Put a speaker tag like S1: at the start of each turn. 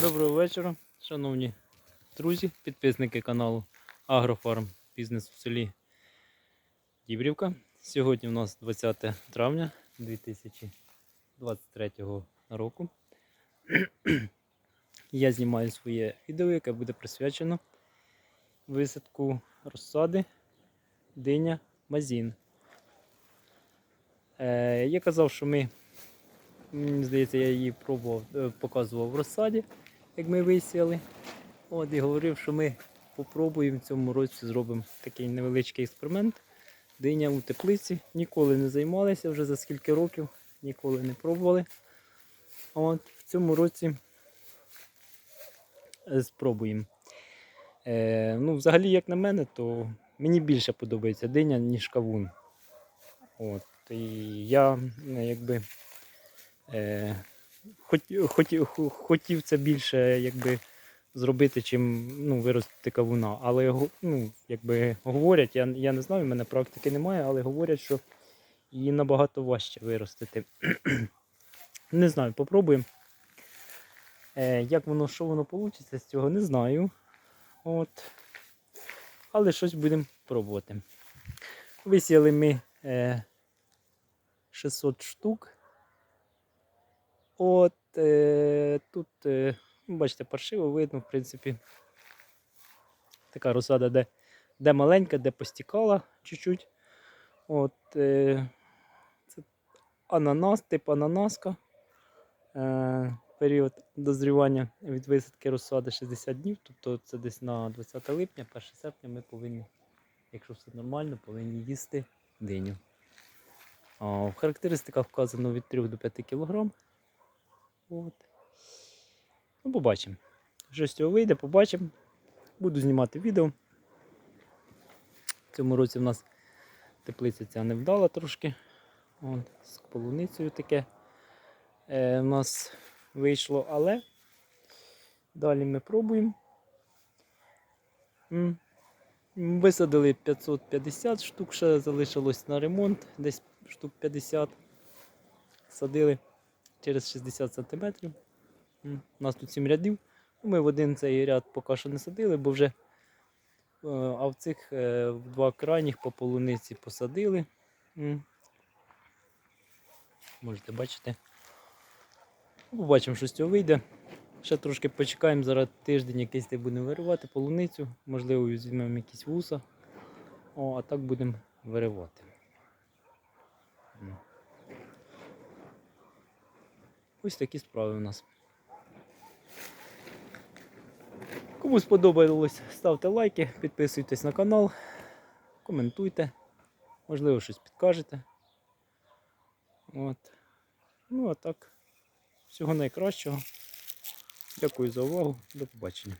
S1: Доброго вечора, шановні друзі, підписники каналу Агрофарм Бізнес у селі Дібрівка. Сьогодні у нас 20 травня 2023 року. Я знімаю своє відео, яке буде присвячено висадку розсади диня Мазін. Е, я казав, що ми Мені здається, я її пробував, е, показував в розсаді, як ми висіяли. От, і говорив, що ми попробуємо в цьому році зробимо такий невеличкий експеримент. Диня у теплиці. Ніколи не займалися вже за скільки років, ніколи не пробували. От, В цьому році спробуємо. Е, ну, Взагалі, як на мене, то мені більше подобається диня, ніж кавун. От, і я е, якби. Е, хотів, хотів, хотів це більше якби, зробити, чим ну, виростити кавуна. Але ну, якби, говорять, я, я не знаю, в мене практики немає, але говорять, що її набагато важче виростити. не знаю, попробуємо. Е, як воно, що воно вийде з цього, не знаю. От. Але щось будемо пробувати. Висіяли ми е, 600 штук. От е, тут, е, ну, бачите, паршиво видно, в принципі. Така розсада, де, де маленька, де постікала чуть-чуть. От, е, це ананас, тип ананаска. Е, період дозрівання від висадки розсади 60 днів, тобто це десь на 20 липня, 1 серпня ми повинні, якщо все нормально, повинні їсти диню. А, в характеристиках вказано від 3 до 5 кг. От. Ну, побачимо. Що з цього вийде, побачимо. Буду знімати відео. В цьому році в нас теплиця ця не вдала трошки. От, з полуницею таке е, в нас вийшло, але далі ми пробуємо. Висадили 550 штук, ще залишилось на ремонт, десь штук 50. Садили через 60 см. У нас тут 7 рядів. Ну, Ми в один цей ряд поки що не садили, бо вже е, а в цих е, в два крайніх по полуниці посадили. Можете бачити. Ну, Побачимо, що з цього вийде. Ще трошки почекаємо, зараз тиждень якийсь де будемо виривати полуницю, можливо, візьмемо якісь вуса. О, а так будемо виривати. Ось такі справи у нас. Кому сподобалось, ставте лайки, підписуйтесь на канал, коментуйте, можливо, щось підкажете. От. Ну а так, всього найкращого. Дякую за увагу. До побачення.